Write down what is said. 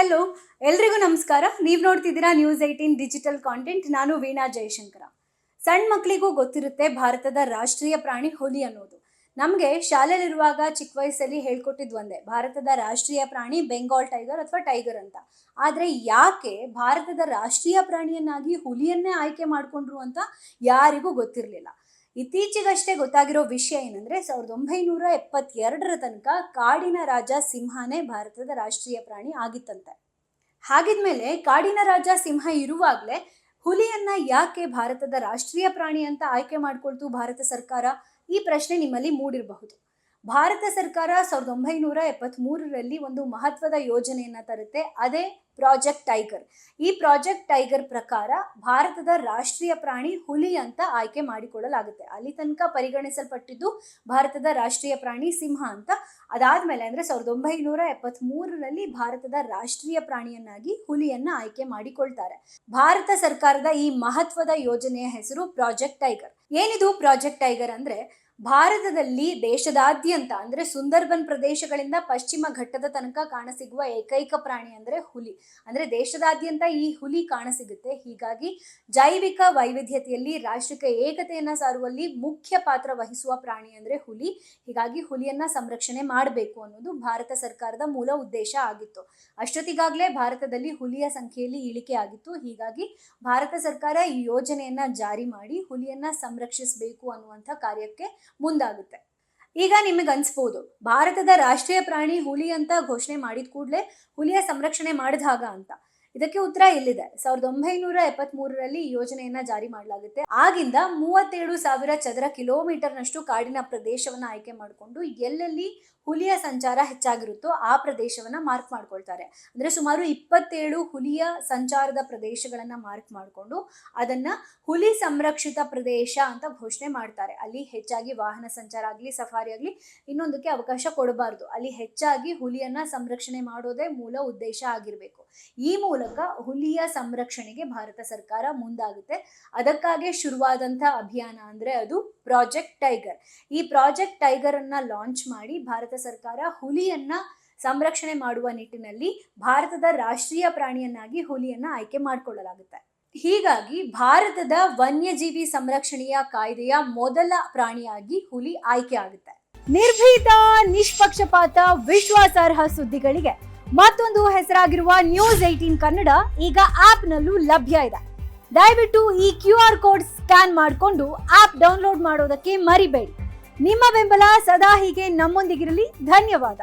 Hello ಎಲ್ರಿಗೂ ನಮಸ್ಕಾರ. ನೀವು ನೋಡ್ತಿದ್ದೀರಾ ನ್ಯೂಸ್ ಏಯ್ಟೀನ್ ಡಿಜಿಟಲ್ ಕಾಂಟೆಂಟ್ ನಾನು ವೀಣಾ ಜಯಶಂಕರ ಸಣ್ಣ ಮಕ್ಕಳಿಗೂ ಗೊತ್ತಿರುತ್ತೆ ಭಾರತದ ರಾಷ್ಟ್ರೀಯ ಪ್ರಾಣಿ ಹುಲಿ ಅನ್ನೋದು. ನಮಗೆ ಶಾಲೆಯಲ್ಲಿರುವಾಗ ಚಿಕ್ಕ ವಯಸ್ಸಲ್ಲಿ ಹೇಳ್ಕೊಟ್ಟಿದ್ದು ಒಂದೇ, ಭಾರತದ ರಾಷ್ಟ್ರೀಯ ಪ್ರಾಣಿ ಬೆಂಗಾಲ್ ಟೈಗರ್ ಅಥವಾ ಟೈಗರ್ ಅಂತ. ಆದರೆ ಯಾಕೆ ಭಾರತದ ರಾಷ್ಟ್ರೀಯ ಪ್ರಾಣಿಯನ್ನಾಗಿ ಹುಲಿಯನ್ನೇ ಆಯ್ಕೆ ಮಾಡಿಕೊಂಡ್ರು ಅಂತ ಯಾರಿಗೂ ಗೊತ್ತಿರಲಿಲ್ಲ. ಇತ್ತೀಚೆಗಷ್ಟೇ ಗೊತ್ತಾಗಿರೋ ವಿಷಯ ಏನಂದ್ರೆ ಸಾವಿರದ ಒಂಬೈನೂರ ಎಪ್ಪತ್ತೆರಡರ ತನಕ ಕಾಡಿನ ರಾಜ ಸಿಂಹನೇ ಭಾರತದ ರಾಷ್ಟ್ರೀಯ ಪ್ರಾಣಿ ಆಗಿತ್ತಂತೆ. ಹಾಗಿದ್ಮೇಲೆ ಕಾಡಿನ ರಾಜ ಸಿಂಹ ಇರುವಾಗಲೇ ಹುಲಿಯನ್ನ ಯಾಕೆ ಭಾರತದ ರಾಷ್ಟ್ರೀಯ ಪ್ರಾಣಿ ಅಂತ ಆಯ್ಕೆ ಮಾಡ್ಕೊಳ್ತು ಭಾರತ ಸರ್ಕಾರ? ಈ ಪ್ರಶ್ನೆ ನಿಮ್ಮಲ್ಲಿ ಮೂಡಿರಬಹುದು. ಭಾರತ ಸರ್ಕಾರ ಸಾವಿರದ ಒಂಬೈನೂರ ಎಪ್ಪತ್ತ್ಮೂರರಲ್ಲಿ ಒಂದು ಮಹತ್ವದ ಯೋಜನೆಯನ್ನ ತರುತ್ತೆ, ಅದೇ ಪ್ರಾಜೆಕ್ಟ್ ಟೈಗರ್ ಈ ಪ್ರಾಜೆಕ್ಟ್ ಟೈಗರ್ ಪ್ರಕಾರ ಭಾರತದ ರಾಷ್ಟ್ರೀಯ ಪ್ರಾಣಿ ಹುಲಿ ಅಂತ ಆಯ್ಕೆ ಮಾಡಿಕೊಳ್ಳಲಾಗುತ್ತೆ. ಅಲ್ಲಿ ತನಕ ಪರಿಗಣಿಸಲ್ಪಟ್ಟಿದ್ದು ಭಾರತದ ರಾಷ್ಟ್ರೀಯ ಪ್ರಾಣಿ ಸಿಂಹ ಅಂತ. ಅದಾದ್ಮೇಲೆ ಅಂದ್ರೆ ಸಾವಿರದ ಒಂಬೈನೂರ ಎಪ್ಪತ್ತ್ಮೂರರಲ್ಲಿ ಭಾರತದ ರಾಷ್ಟ್ರೀಯ ಪ್ರಾಣಿಯನ್ನಾಗಿ ಹುಲಿಯನ್ನ ಆಯ್ಕೆ ಮಾಡಿಕೊಳ್ತಾರೆ. ಭಾರತ ಸರ್ಕಾರದ ಈ ಮಹತ್ವದ ಯೋಜನೆಯ ಹೆಸರು ಪ್ರಾಜೆಕ್ಟ್ ಟೈಗರ್ ಏನಿದು ಪ್ರಾಜೆಕ್ಟ್ ಟೈಗರ್ ಅಂದ್ರೆ ಭಾರತದಲ್ಲಿ ದೇಶದಾದ್ಯಂತ, ಅಂದ್ರೆ ಸುಂದರ್ಬನ್ ಪ್ರದೇಶಗಳಿಂದ ಪಶ್ಚಿಮ ಘಟ್ಟದ ತನಕ ಕಾಣಸಿಗುವ ಏಕೈಕ ಪ್ರಾಣಿ ಅಂದ್ರೆ ಹುಲಿ. ಅಂದ್ರೆ ದೇಶದಾದ್ಯಂತ ಈ ಹುಲಿ ಕಾಣಸಿಗುತ್ತೆ. ಹೀಗಾಗಿ ಜೈವಿಕ ವೈವಿಧ್ಯತೆಯಲ್ಲಿ ರಾಷ್ಟ್ರೀಯ ಏಕತೆಯನ್ನ ಸಾರುವಲ್ಲಿ ಮುಖ್ಯ ಪಾತ್ರ ವಹಿಸುವ ಪ್ರಾಣಿ ಅಂದ್ರೆ ಹುಲಿ. ಹೀಗಾಗಿ ಹುಲಿಯನ್ನ ಸಂರಕ್ಷಣೆ ಮಾಡಬೇಕು ಅನ್ನೋದು ಭಾರತ ಸರ್ಕಾರದ ಮೂಲ ಉದ್ದೇಶ ಆಗಿತ್ತು. ಅಷ್ಟೊತ್ತಿಗಾಗಲೇ ಭಾರತದಲ್ಲಿ ಹುಲಿಯ ಸಂಖ್ಯೆಯಲ್ಲಿ ಇಳಿಕೆ ಆಗಿತ್ತು. ಹೀಗಾಗಿ ಭಾರತ ಸರ್ಕಾರ ಈ ಯೋಜನೆಯನ್ನ ಜಾರಿ ಮಾಡಿ ಹುಲಿಯನ್ನ ಸಂರಕ್ಷಿಸಬೇಕು ಅನ್ನುವಂಥ ಕಾರ್ಯಕ್ಕೆ ಮುಂದಾಗುತ್ತೆ. ಈಗ ನಿಮಗೆ ಅನ್ಸ್ಬೋದು, ಭಾರತದ ರಾಷ್ಟ್ರೀಯ ಪ್ರಾಣಿ ಹುಲಿ ಅಂತ ಘೋಷಣೆ ಮಾಡಿದ ಕೂಡಲೇ ಹುಲಿಯ ಸಂರಕ್ಷಣೆ ಮಾಡಿದಾಗ ಅಂತ. ಇದಕ್ಕೆ ಉತ್ತರ ಇಲ್ಲಿದೆ ಸಾವಿರದ ಒಂಬೈನೂರ ಎಪ್ಪತ್ತ್ ಮೂರರಲ್ಲಿ ಯೋಜನೆಯನ್ನ ಜಾರಿ ಮಾಡಲಾಗುತ್ತೆ. ಆಗಿಂದ ಮೂವತ್ತೇಳು ಸಾವಿರ ಚದರ ಕಿಲೋಮೀಟರ್ನಷ್ಟು ಕಾಡಿನ ಪ್ರದೇಶವನ್ನ ಆಯ್ಕೆ ಮಾಡಿಕೊಂಡು ಎಲ್ಲೆಲ್ಲಿ ಹುಲಿಯ ಸಂಚಾರ ಹೆಚ್ಚಾಗಿರುತ್ತೋ ಆ ಪ್ರದೇಶವನ್ನ ಮಾರ್ಕ್ ಮಾಡ್ಕೊಳ್ತಾರೆ. ಅಂದ್ರೆ ಸುಮಾರು ಇಪ್ಪತ್ತೇಳು ಹುಲಿಯ ಸಂಚಾರದ ಪ್ರದೇಶಗಳನ್ನ ಮಾರ್ಕ್ ಮಾಡಿಕೊಂಡು ಅದನ್ನ ಹುಲಿ ಸಂರಕ್ಷಿತ ಪ್ರದೇಶ ಅಂತ ಘೋಷಣೆ ಮಾಡ್ತಾರೆ. ಅಲ್ಲಿ ಹೆಚ್ಚಾಗಿ ವಾಹನ ಸಂಚಾರ ಆಗಲಿ, ಸಫಾರಿ ಆಗಲಿ ಇನ್ನೊಂದಕ್ಕೆ ಅವಕಾಶ ಕೊಡಬಾರ್ದು. ಅಲ್ಲಿ ಹೆಚ್ಚಾಗಿ ಹುಲಿಯನ್ನ ಸಂರಕ್ಷಣೆ ಮಾಡೋದೇ ಮೂಲ ಉದ್ದೇಶ ಆಗಿರಬೇಕು. ಈ ಮೂಲಕ ಹುಲಿಯ ಸಂರಕ್ಷಣೆಗೆ ಭಾರತ ಸರ್ಕಾರ ಮುಂದಾಗುತ್ತೆ. ಅದಕ್ಕಾಗಿ ಶುರುವಾದಂಥ ಅಭಿಯಾನ ಅಂದ್ರೆ ಅದು ಪ್ರಾಜೆಕ್ಟ್ ಟೈಗರ್ ಈ ಪ್ರಾಜೆಕ್ಟ್ ಟೈಗರ್ ಅನ್ನ ಲಾಂಚ್ ಮಾಡಿ ಭಾರತ ಸರ್ಕಾರ ಹುಲಿಯನ್ನ ಸಂರಕ್ಷಣೆ ಮಾಡುವ ನಿಟ್ಟಿನಲ್ಲಿ ಭಾರತದ ರಾಷ್ಟ್ರೀಯ ಪ್ರಾಣಿಯನ್ನಾಗಿ ಹುಲಿಯನ್ನ ಆಯ್ಕೆ ಮಾಡಿಕೊಳ್ಳಲಾಗುತ್ತೆ. ಹೀಗಾಗಿ ಭಾರತದ ವನ್ಯಜೀವಿ ಸಂರಕ್ಷಣೆಯ ಕಾಯ್ದೆಯ ಮೊದಲ ಪ್ರಾಣಿಯಾಗಿ ಹುಲಿ ಆಯ್ಕೆ ಆಗುತ್ತೆ. ನಿರ್ಭೀತ, ನಿಷ್ಪಕ್ಷಪಾತ, ವಿಶ್ವಾಸಾರ್ಹ ಸುದ್ದಿಗಳಿಗೆ ಮತ್ತೊಂದು ಹೆಸರಾಗಿರುವ ನ್ಯೂಸ್ ಏಟೀನ್ ಕನ್ನಡ ಈಗ ಆಪ್ನಲ್ಲೂ ಲಭ್ಯ ಇದೆ. ದಯವಿಟ್ಟು ಈ ಕ್ಯೂ ಆರ್ ಕೋಡ್ ಸ್ಕ್ಯಾನ್ ಮಾಡಿಕೊಂಡು ಆಪ್ ಡೌನ್ಲೋಡ್ ಮಾಡೋದಕ್ಕೆ ಮರಿಬೇಡಿ. ನಿಮ್ಮ ಬೆಂಬಲ ಸದಾ ಹೀಗೆ ನಮ್ಮೊಂದಿಗಿರಲಿ. ಧನ್ಯವಾದ.